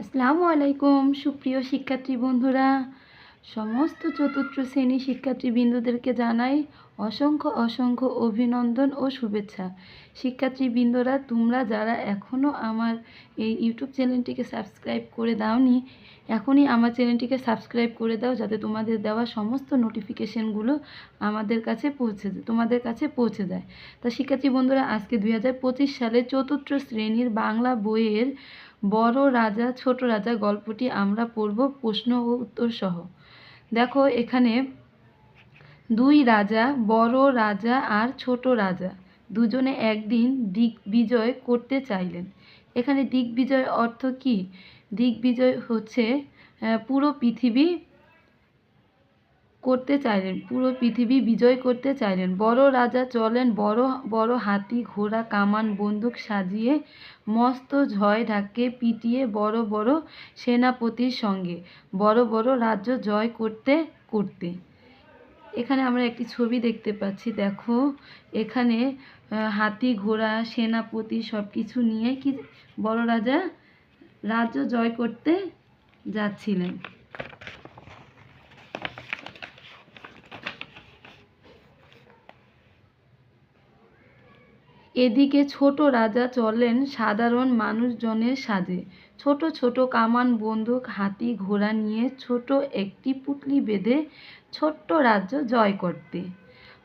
আসসালামু আলাইকুম, সুপ্রিয় শিক্ষার্থী বন্ধুরা। সমস্ত চতুর্থ শ্রেণি শিক্ষার্থী বিন্দুদেরকে জানাই অসংখ্য অসংখ্য অভিনন্দন ও শুভেচ্ছা। শিক্ষার্থী বৃন্দরা, তোমরা যারা এখনও আমার এই ইউটিউব চ্যানেলটিকে সাবস্ক্রাইব করে দাওনি, এখনই আমার চ্যানেলটিকে সাবস্ক্রাইব করে দাও যাতে তোমাদের দেওয়া সমস্ত নোটিফিকেশনগুলো আমাদের কাছে পৌঁছে তোমাদের কাছে পৌঁছে যায়। তা শিক্ষার্থী বন্ধুরা, আজকে দু হাজার পঁচিশ সালে চতুর্থ শ্রেণির বাংলা বইয়ের বড় রাজা, ছোট রাজা গল্পটি আমরা পড়ব প্রশ্ন ও উত্তর সহ। দেখো, এখানে দুই রাজা, বড় রাজা আর ছোট রাজা, দুজনে একদিন দিগ্বিজয় করতে চাইলেন। এখানে দিগ্বিজয় অর্থ কি? দিগ্বিজয় হচ্ছে পুরো পৃথিবী করতে চাইলেন, পুরো পৃথিবী বিজয় করতে চাইলেন। বড় রাজা চলেন, বড় বড় হাতি, ঘোড়া, কামান, বন্দুক সাজিয়ে মস্ত ঝয় ঢাকে পিটিয়ে বড় বড় সেনাপতির সঙ্গে, বড় বড় রাজ্য জয় করতে করতে। এখানে আমরা একটি ছবি দেখতে পাচ্ছি, দেখো। এখানে হাতি, ঘোড়া, সেনাপতি সব কিছু নিয়ে কি বড় রাজা রাজ্য জয় করতে যাচ্ছিলেন। এদিকে ছোট রাজা চলেন সাধারণ মানুষজনের সাজে। ছোট ছোট কামান বন্দুক, হাতি ঘোড়া নিয়ে ছোট একটি পুটলি বেঁধে ছোট্ট রাজ্য জয় করতে।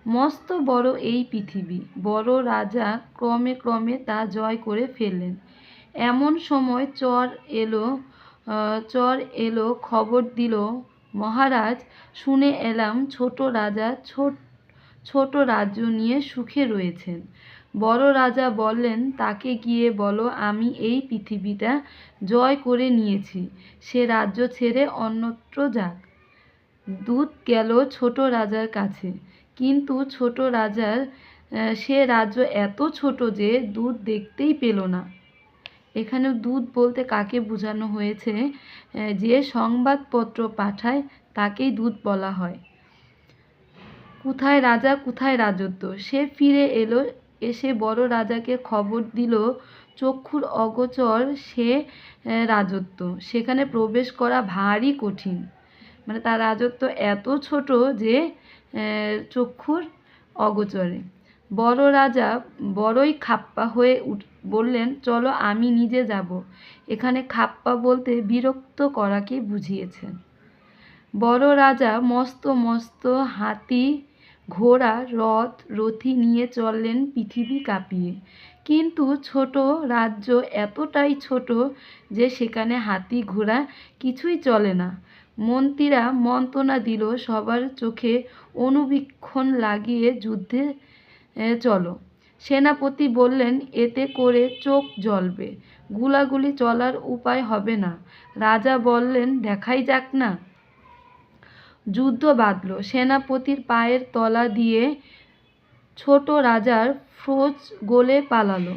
মস্ত বড় এই পৃথিবী, বড় রাজা ক্রমে ক্রমে তা জয় করে ফেললেন। এমন সময় চর এলো চর এলো, খবর দিল, মহারাজ, শুনে এলাম ছোট রাজা ছোট ছোট রাজ্য নিয়ে সুখে রয়েছেন। বড় রাজা বললেন, তাকে গিয়ে বলো, আমি এই পৃথিবীটা জয় করে নিয়েছি। সে রাজ্য ছেড়ে অন্যত্র যাক। দূত গেল ছোট রাজার কাছে। কিন্তু ছোট রাজার সে রাজ্য এত ছোট যে দুধ দেখতেই পেল না। এখানে দুধ বলতে কাকে বোঝানো হয়েছে? যে সংবাদপত্র পাঠায় তাকেই দুধ বলা হয়। কোথায় রাজা, কোথায় রাজত্ব? সে ফিরে এলো এসে বড় রাজাকে খবর দিল, চক্ষুর অগোচর সে রাজত্ব। সেখানে প্রবেশ করা ভারী কঠিন। মানে তার রাজত্ব এত ছোট যে চক্ষুর অগোচরে। বড় রাজা বড়ই খাপ্পা হয়ে উঠ, বললেন, চলো আমি নিজে যাব। এখানে খাপ্পা বলতে বিরক্ত করাকে বুঝিয়েছেন। বড় রাজা মস্ত মস্ত হাতি ঘোড়া, রথ, রথি নিয়ে চললেন পৃথিবী কাঁপিয়ে। কিন্তু ছোট রাজ্য এতটাই ছোট যে সেখানে হাতি ঘোড়া কিছুই চলে না। মন্ত্রীরা মন্ত্রণা দিল, সবার চোখে অনুবীক্ষণ লাগিয়ে যুদ্ধে চলো। সেনাপতি বললেন, এতে করে চোখ জ্বলবে। গুলাগুলি চলার উপায় হবে না। রাজা বললেন, দেখাই যাক না। যুদ্ধ বাঁধল। সেনাপতির পায়ের তলা দিয়ে ছোট রাজার ফৌজ গলে পালালো।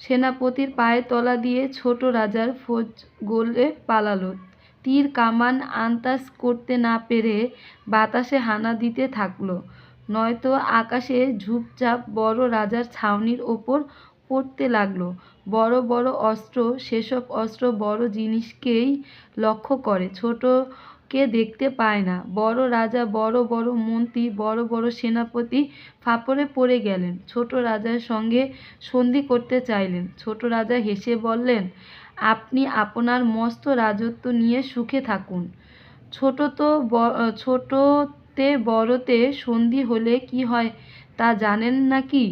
সেনাপতির পায়ের তলা দিয়ে ছোট রাজার ফৌজ গলে পালালো। তীর কামান আন্দাজ করতে না পেরে বাতাসে হানা দিতে থাকল। নয়তো আকাশে ঝুপঝাপ বড় রাজার ছাউনির ওপর পড়তে লাগল। বড় বড় অস্ত্র, সেসব অস্ত্র বড় জিনিসকেই লক্ষ্য করে। ছোট কে দেখতে পায় না। বড় রাজা, বড় বড় মন্ত্রী, বড় বড় সেনাপতি ফাপড়ে পড়ে গেলেন। ছোট রাজার সঙ্গে সন্ধি করতে চাইলেন। ছোট রাজা হেসে বললেন, আপনি আপনার মস্ত রাজত্ব নিয়ে সুখে থাকুন। ছোট তো ছোটতে বড়তে সন্ধি হলে কি হয় তা জানেন নাকি?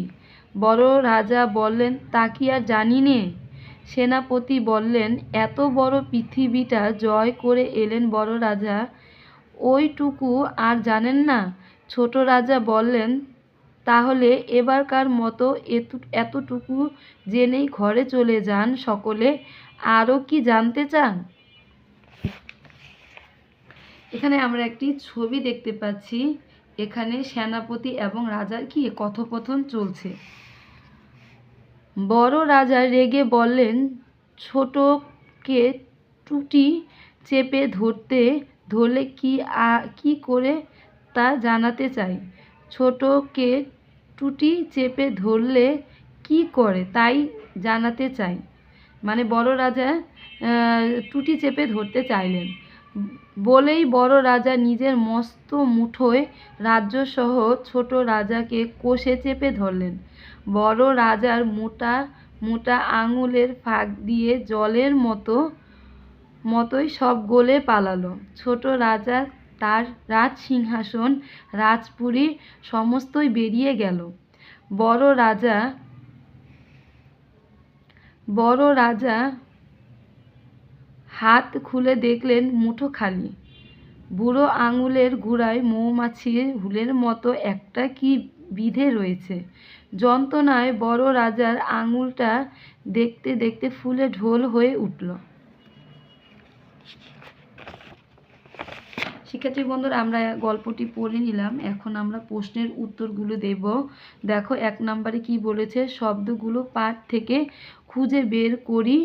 বড় রাজা বললেন, তা কি আর জানি নে? সেনাপতি বললেন, এত বড় পৃথিবীটা জয় করে এলেন বড় রাজা। ওইটুকু আর জানেন না? ছোট রাজা বললেন, তাহলে এবারকার মতো এত, এতটুকু জেনেই ঘরে চলে যান সকলে। আরও কি জানতে চান? এখানে আমরা একটি ছবি দেখতে পাচ্ছি। এখানে সেনাপতি এবং রাজার কি কথোপকথন চলছে। বড় রাজা রেগে বললেন, ছোটকে টুটি চেপে ধরতে, ধরলে কি কী করে তা জানাতে চাই? ছোটকে টুটি চেপে ধরলে কি করে তাই জানাতে চাই? মানে বড় রাজা টুটি চেপে ধরতে চাইলেন। বলেই বড় রাজা নিজের মস্ত মুঠোয় রাজ্যসহ ছোট রাজাকে কোষে চেপে ধরলেন। বড় রাজার মোটা মোটা আঙুলের ফাঁক দিয়ে জলের মতো, মতোই সব গলে পালালো। ছোট রাজা তার রাজ সিংহাসন, রাজপুরী সমস্তই বেরিয়ে গেল। বড় রাজা বড় রাজা হাত খুলে দেখলেন মুঠো খালি বুড়ো আঙুলের গোড়ায় মৌমাছির হুলের মতো একটা কি বিধে রয়েছে। যন্ত্রণায় বড় রাজার আঙুলটা দেখতে দেখতে ফুলে ঢোল হয়ে উঠল। শিক্ষার্থী বন্ধুরা, আমরা গল্পটি পড়ে নিলাম। এখন আমরা প্রশ্নের উত্তরগুলো দেব। দেখো, এক নম্বরে কি বলেছে? শব্দগুলো পাঠ থেকে খুঁজে বের করি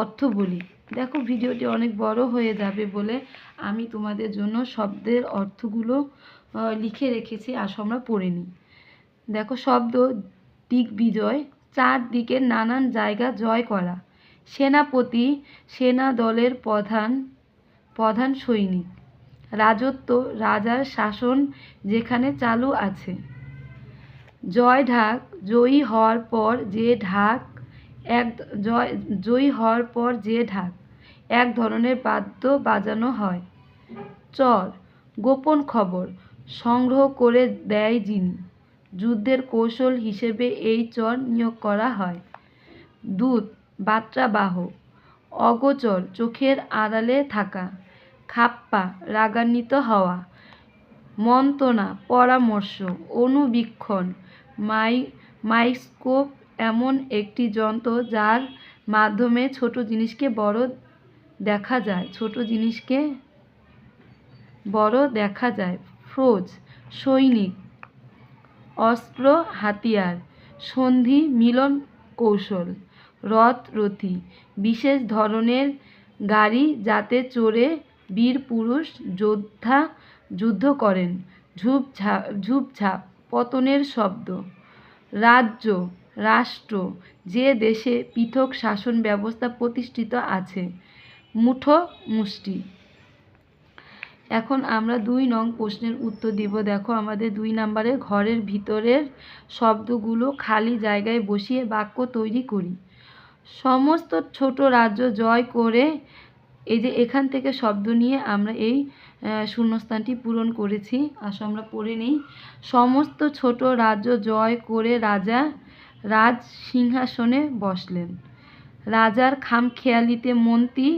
অর্থ বলি। দেখো ভিডিওটি অনেক বড় হয়ে যাবে বলে আমি তোমাদের জন্য শব্দের অর্থগুলো লিখে রেখেছি, আসো আমরা পড়ে নিই। দেখো শব্দ দিগ্বিজয় চারদিকে নানান জায়গা জয় করা। সেনাপতি, সেনা দলের প্রধান প্রধান সৈনিক। রাজত্ব, রাজার শাসন যেখানে চালু আছে। জয় ঢাক, জয়ী হওয়ার পর যে ঢাক এক জয়, জয়ী হওয়ার পর যে ঢাক, এক ধরনের বাদ্য বাজানো হয়। চর, গোপন খবর সংগ্রহ করে দেয় যিনি। যুদ্ধের কৌশল হিসেবে এই চর নিয়োগ করা হয়। দূত বার্তাবাহক অগোচর চোখের আড়ালে থাকা, খাপ্পা রাগান্বিত হওয়া, মন্ত্রণা, পরামর্শ, অনুবীক্ষণ, মাই, মাইস্কোপ এমন একটি যন্ত্র যার মাধ্যমে ছোট জিনিসকে বড় দেখা যায়। ছোট জিনিসকে বড় দেখা যায়। ফৌজ সৈনিক, অস্ত্র হাতিয়ার, সন্ধি মিলন কৌশল, রথ রথী, বিশেষ ধরনের গাড়ি যাতে চড়ে বীর পুরুষ যোদ্ধা যুদ্ধ করেন। ঝুপঝাপ ঝুপঝাপ, পতনের শব্দ, রাজ্য রাষ্ট্র, যে দেশে পৃথক শাসন ব্যবস্থা প্রতিষ্ঠিত আছে। মুঠো মুষ্টি। এখন আমরা দুই নং প্রশ্নের উত্তর দিব। দেখো, আমাদের দুই নম্বরে ঘরের ভিতরের শব্দগুলো খালি জায়গায় বসিয়ে বাক্য তৈরি করি। সমস্ত ছোট রাজ্য জয় করে এই যে এখান থেকে শব্দ নিয়ে আমরা এই শূন্যস্থানটি পূরণ করেছি। আসো, আমরা পড়ে নিই। সমস্ত ছোট রাজ্য জয় করে রাজা রাজ সিংহাসনে বসলেন। রাজার খামখেয়ালিতে মন্ত্রী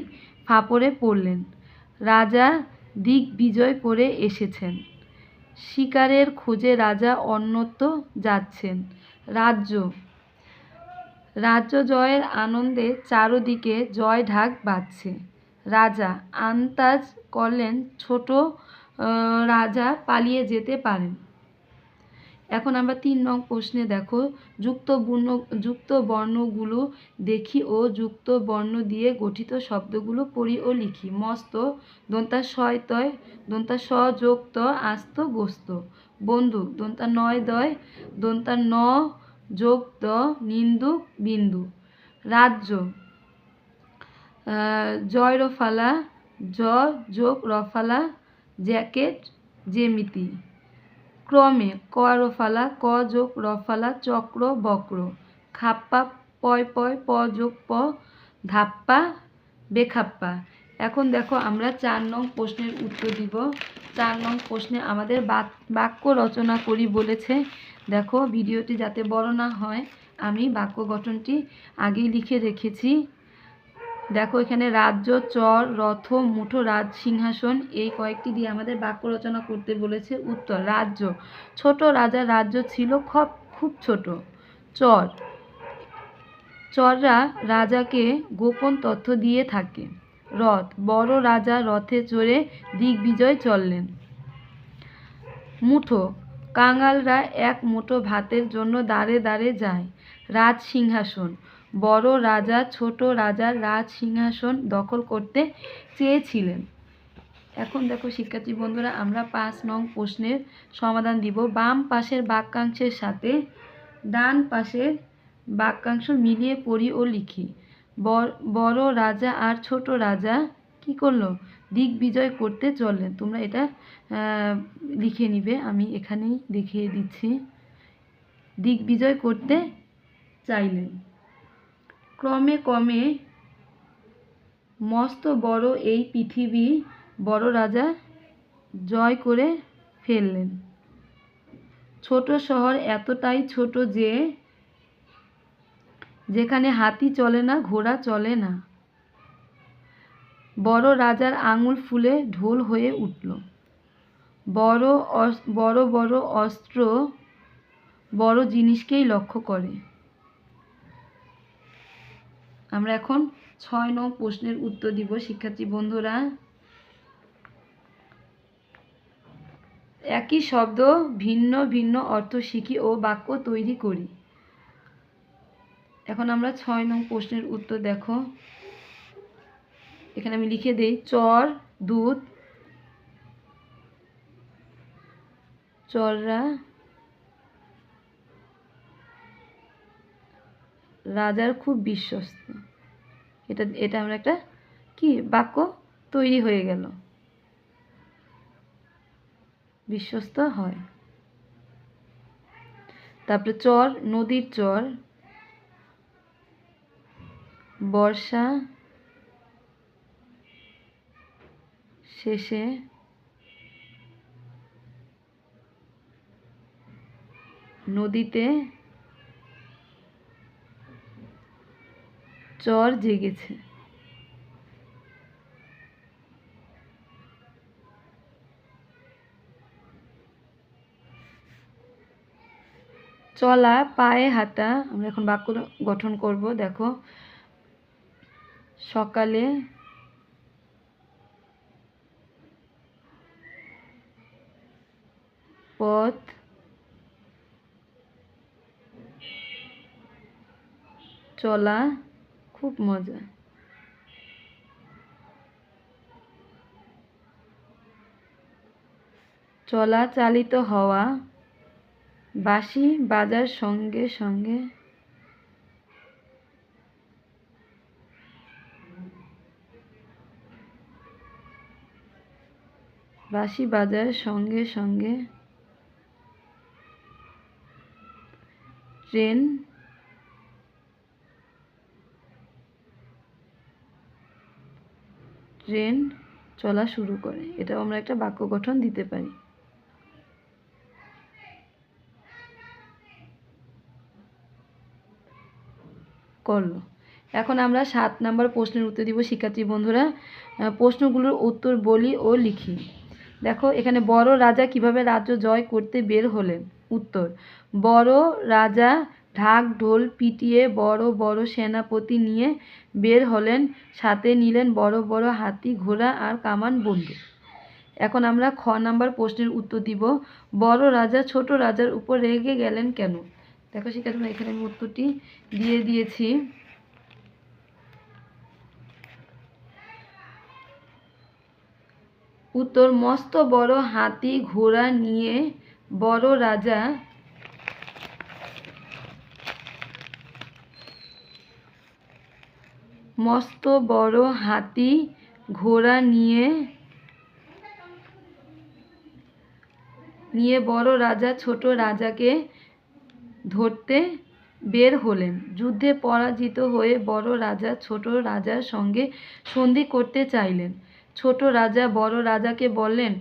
ফাপড়ে পড়লেন। রাজা দিক বিজয় করে এসেছেন। শিকারের খোঁজে রাজা অন্যত্র যাচ্ছেন। রাজ্য রাজ্য জয়ের আনন্দে চারদিকে জয় ঢাক বাজছে। রাজা আন্তাজ করলেন ছোট রাজা পালিয়ে যেতে পারেন। এখন আমরা তিন নং প্রশ্নে দেখো, যুক্ত বর্ণ, যুক্ত বর্ণগুলো দেখি ও যুক্ত বর্ণ দিয়ে গঠিত শব্দগুলো পড়ি ও লিখি। মস্ত দন্তা শয় তয় দন্তা স যোগ ত আস্ত, গোস্ত। বন্দুক দন্তা নয় দয় দন্তা ন যোগ দ নিন্দুক বিন্দু। রাজ্য জয় রফালা জ যোগ রফালা জ্যাকেট জেমিতি ক্রমে ক রফালা, ক যোগ রফালা, চক্র, বক্র। খাপ্পা, পয় পয়, প যোগ প, ধাপ্পা, বেখাপ্পা। এখন দেখো আমরা চার নং প্রশ্নের উত্তর দিব। চার নং প্রশ্নে আমাদের বাক- বাক্য রচনা করি বলেছে। দেখো, ভিডিওটি যাতে বড় না হয়, আমি বাক্য গঠনটি আগেই লিখে রেখেছি। দেখো, এখানে রাজ্য, চর, রথ, মুঠো, রাজ, সিংহাসন, এই কয়েকটি দিয়ে আমাদের বাক্য রচনা করতে বলেছে উত্তর, রাজ্য। ছোট রাজার রাজ্য ছিল খুব খুব ছোট। চর। চররা রাজাকে গোপন তথ্য দিয়ে থাকে। রথ। বড় রাজা রথে চড়ে দিগ্বিজয় চললেন। মুঠো। কাঙালরা এক মুঠো ভাতের জন্য দাঁড়ে দাঁড়ে যায়। রাজ সিংহাসন। বড় রাজা, ছোট রাজার রাজ সিংহাসন দখল করতে চেয়েছিলেন। এখন দেখো শিক্ষার্থী বন্ধুরা, আমরা পাঁচ নং প্রশ্নের সমাধান দিব। বাম পাশের বাক্যাংশের সাথে ডান পাশের বাক্যাংশ মিলিয়ে পড়ি ও লিখি। বড়- রাজা আর ছোট রাজা কি করল? দিগ্বিজয় করতে চললেন। তোমরা এটা লিখে নিবে। আমি এখানেই দেখিয়ে দিচ্ছি। দিগ্বিজয় করতে চাইলেন। ক্রমে ক্রমে মস্ত বড় এই পৃথিবী বড় রাজা জয় করে ফেললেন। ছোট শহর এতটাই ছোট যে যেখানে হাতি চলে না, ঘোড়া চলে না। বড় রাজার আঙুল ফুলে ঢোল হয়ে উঠল। বড় বড় বড় অস্ত্র বড় জিনিসকেই লক্ষ্য করে। আমরা এখন ছয় নং প্রশ্নের উত্তর দিব। শিক্ষার্থী বন্ধুরা, একই শব্দ ভিন্ন ভিন্ন অর্থ শিখি ও বাক্য তৈরি করি। এখন আমরা ছয় নং প্রশ্নের উত্তর দেখো। এখানে আমি লিখে দিই, চর, দুধ, চররা রাজার খুব বিশ্বস্ত। এটা এটা আমরা একটা কি বাক্য তৈরি হয়ে গেল। বিশ্বস্ত হয়। তারপরে চর, নদীর চর, বর্ষা, শেষে নদীতে চর জেগেছে। চলা পায়ে হাঁটা আমরা এখন বাক্য গঠন করব দেখো। সকালে পথ চলা খুব মজা। চলা চালিত হওয়া বাঁশি বাজার সঙ্গে সঙ্গে বাঁশি বাজার সঙ্গে সঙ্গে ট্রেন ট্রেন চলা শুরু করে। এটাও আমরা একটা বাক্য গঠন দিতে পারি। করল। এখন আমরা সাত নাম্বার প্রশ্নের উত্তর দিব, শিক্ষার্থী বন্ধুরা। প্রশ্নগুলোর উত্তর বলি ও লিখি। দেখো, এখানে বড় রাজা কীভাবে রাজ্য জয় করতে বের হলেন? উত্তর, বড় রাজা ঢাক ঢোল পিটিয়ে বড় বড় সেনাপতি নিয়ে বের হলেন, সাথে নিলেন বড় বড় হাতি, ঘোড়া আর কামান বন্দুক। এখন আমরা খ নাম্বার প্রশ্নের উত্তর দিব। বড় রাজা ছোট রাজার উপর রেগে গেলেন কেন? দেখো শিক্ষার্থী এখানে আমি উত্তরটি দিয়ে দিয়েছি। উত্তর, মস্ত বড় হাতি, ঘোড়া নিয়ে বড় রাজা মস্ত বড় হাতি ঘোড়া নিয়ে নিয়ে বড় রাজা, ছোট রাজাকে ধরতে বের হলেন। যুদ্ধে পরাজিত হয়ে বড় রাজা, ছোট রাজার সঙ্গে সন্ধি করতে চাইলেন। ছোট রাজা বড় রাজাকে বললেন,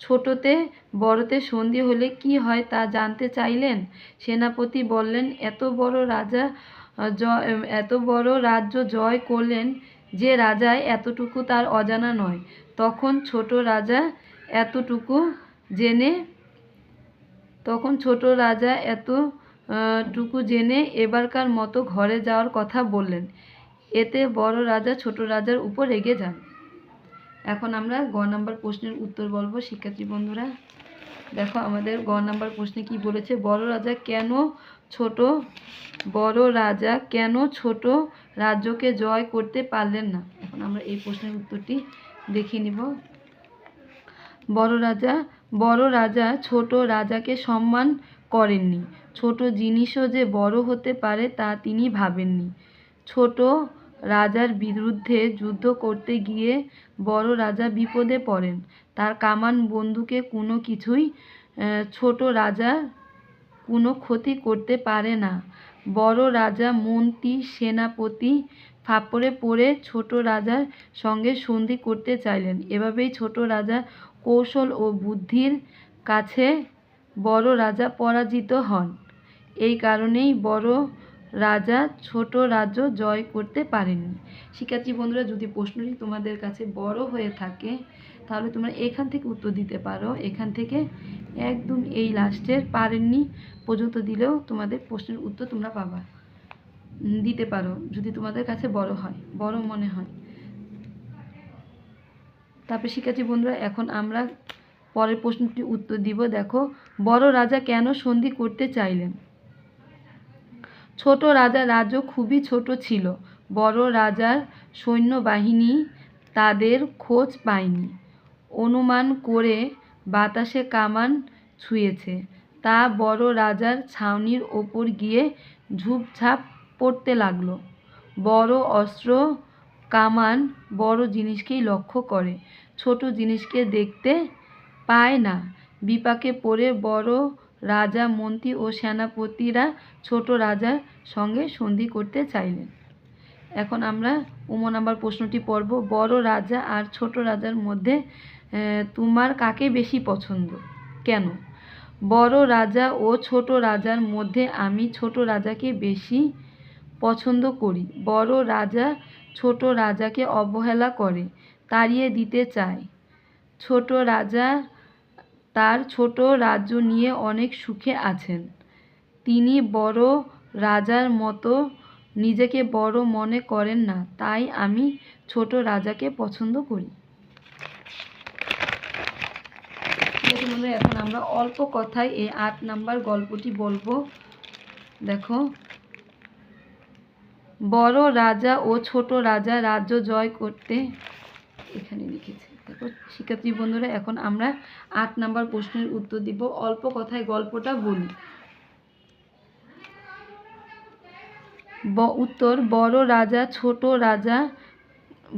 ছোটতে বড়তে সন্ধি হলে কি হয় তা জানতে চাইলেন? সেনাপতি বললেন, এত বড় রাজা এত বড় রাজ্য জয় করলেন যে রাজায় এতটুকু তার অজানা নয়। তখন ছোট রাজা এতটুকু জেনে, তখন ছোট রাজা এত টুকু জেনে এবারকার মতো ঘরে যাওয়ার কথা বললেন। এতে বড় রাজা ছোট রাজার উপর রেগে যান। এখন আমরা গ নাম্বার প্রশ্নের উত্তর বলব। শিক্ষার্থী বন্ধুরা, দেখো আমাদের গ নাম্বার প্রশ্নে কি বলেছে? বড় রাজা কেন ছোট বড় রাজা কেন ছোট রাজ্যকে জয় করতে পারলেন না? এখন আমরা এই প্রশ্নের উত্তরটি দেখে নিব। বড় রাজা বড় রাজা ছোট রাজাকে সম্মান করেননি। ছোট জিনিসও যে বড় হতে পারে তা তিনি ভাবেননি। ছোট রাজার বিরুদ্ধে যুদ্ধ করতে গিয়ে বড় রাজা বিপদে পড়েন। তার কামান বন্দুকে কোনো কিছুই ছোট রাজা কোনো ক্ষতি করতে পারে না। বড় রাজা, মন্ত্রী, সেনাপতি ফাপড়ে পড়ে ছোট রাজার সঙ্গে সন্ধি করতে চাইলেন। এভাবেই ছোট রাজা কৌশল ও বুদ্ধির কাছে বড় রাজা পরাজিত হন। এই কারণেই বড় রাজা ছোট রাজ্য জয় করতে পারেননি। শিক্ষার্থী বন্ধুরা, যদি প্রশ্নটি তোমাদের কাছে বড় হয়ে থাকে তাহলে তোমরা এখান থেকে উত্তর দিতে পারো। এখান থেকে একদম এই লাস্টের পারেননি পর্যন্ত দিলেও তোমাদের প্রশ্নের উত্তর তোমরা পাবা। দিতে পারো, যদি তোমাদের কাছে বড় হয়, বড় মনে হয়। তারপরে শিক্ষার্থী বন্ধুরা, এখন আমরা পরের প্রশ্নটি উত্তর দিব। দেখো, বড় রাজা কেন সন্ধি করতে চাইলেন? ছোট রাজা রাজ্য খুবই ছোট ছিল। বড় রাজার সৈন্যবাহিনী তাদের খোঁজ পায়নি। অনুমান করে বাতাসে কামান ছুঁয়েছে। তা বড় রাজার ছাউনির ওপর গিয়ে ঝুপঝাপ পড়তে লাগল। বড় অস্ত্র কামান বড় জিনিসকেই লক্ষ্য করে। ছোট জিনিসকে দেখতে পায় না। বিপাকে পড়ে বড় রাজা, মন্ত্রী ও সেনাপতিরা ছোট রাজার সঙ্গে সন্ধি করতে চাইলেন। এখন আমরা উম নাম্বার প্রশ্নটি পড়ব। বড় রাজা আর ছোট রাজার মধ্যে তোমার কাকে বেশি পছন্দ? কেন? বড় রাজা ও ছোট রাজার মধ্যে আমি ছোট রাজাকে বেশি পছন্দ করি। বড় রাজা ছোট রাজাকে অবহেলা করে, তাড়িয়ে দিতে চায়। ছোট রাজা তার ছোট রাজ্য নিয়ে অনেক সুখে আছেন। তিনি বড় রাজার মতো নিজেকে বড় মনে করেন না, তাই আমি ছোট রাজাকে পছন্দ করি। এখন আমরা অল্প কথায় এই আট নাম্বার গল্পটি বলব। দেখো, বড় রাজা ও ছোট রাজা রাজ্য জয় করতে এখানে লিখেছে। দেখো, শিক্ষার্থী বন্ধুরা, এখন আমরা আট নাম্বার প্রশ্নের উত্তর দিব। অল্প কথায় গল্পটা বলি। উত্তর, বড় রাজা, ছোট রাজা,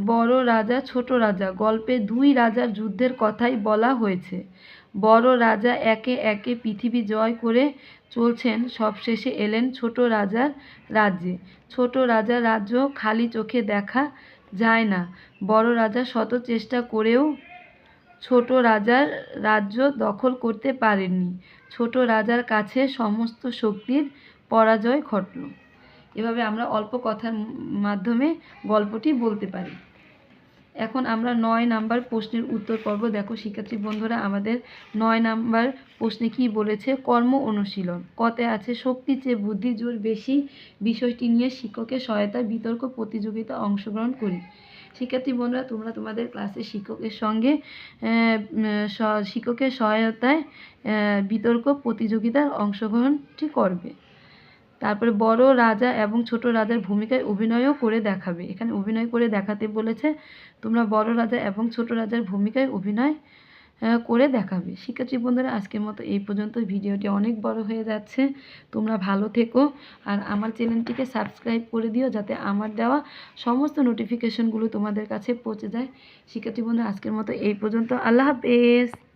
বড় রাজা, ছোট রাজা। গল্পে দুই রাজার যুদ্ধের কথাই বলা হয়েছে। বড় রাজা একে একে পৃথিবী জয় করে চলছেন, সবশেষে এলেন ছোট রাজার রাজ্যে। ছোট রাজার রাজ্য খালি চোখে দেখা যায় না। বড় রাজা শত চেষ্টা করেও ছোট রাজার রাজ্য দখল করতে পারেননি। ছোট রাজার কাছে সমস্ত শক্তির পরাজয় ঘটল। এভাবে আমরা অল্প কথার মাধ্যমে গল্পটি বলতে পারি। এখন আমরা নয় নাম্বার প্রশ্নের উত্তর পর্ব। দেখো শিক্ষার্থী বন্ধুরা, আমাদের নয় নাম্বার প্রশ্নে কি বলেছে? কর্ম অনুশীলন। কতে আছে, শক্তি চেয়ে বুদ্ধি জোর বেশি বিষয়টি নিয়ে শিক্ষকের সহায়তায় বিতর্ক, প্রতিযোগিতা অংশগ্রহণ করি। শিক্ষার্থী বন্ধুরা, তোমরা তোমাদের ক্লাসে শিক্ষকের সঙ্গে শিক্ষকের সহায়তায় বিতর্ক, প্রতিযোগিতার অংশগ্রহণটি করবে। তারপরে বড় রাজা এবং ছোট রাজার ভূমিকায় অভিনয়ও করে দেখাবে। এখানে অভিনয় করে দেখাতে বলেছে, তোমরা বড় রাজা এবং ছোট রাজার ভূমিকায় অভিনয় করে দেখাবে। শিক্ষার্থী বন্ধুরা, আজকের মতো এই পর্যন্ত। ভিডিওটি অনেক বড় হয়ে যাচ্ছে। তোমরা ভালো থেকো আর আমার চ্যানেলটিকে সাবস্ক্রাইব করে দিও যাতে আমার দেওয়া সমস্ত নোটিফিকেশনগুলো তোমাদের কাছে পৌঁছে যায়। শিক্ষার্থী বন্ধুরা, আজকের মতো এই পর্যন্ত। আল্লাহ হাফেজ।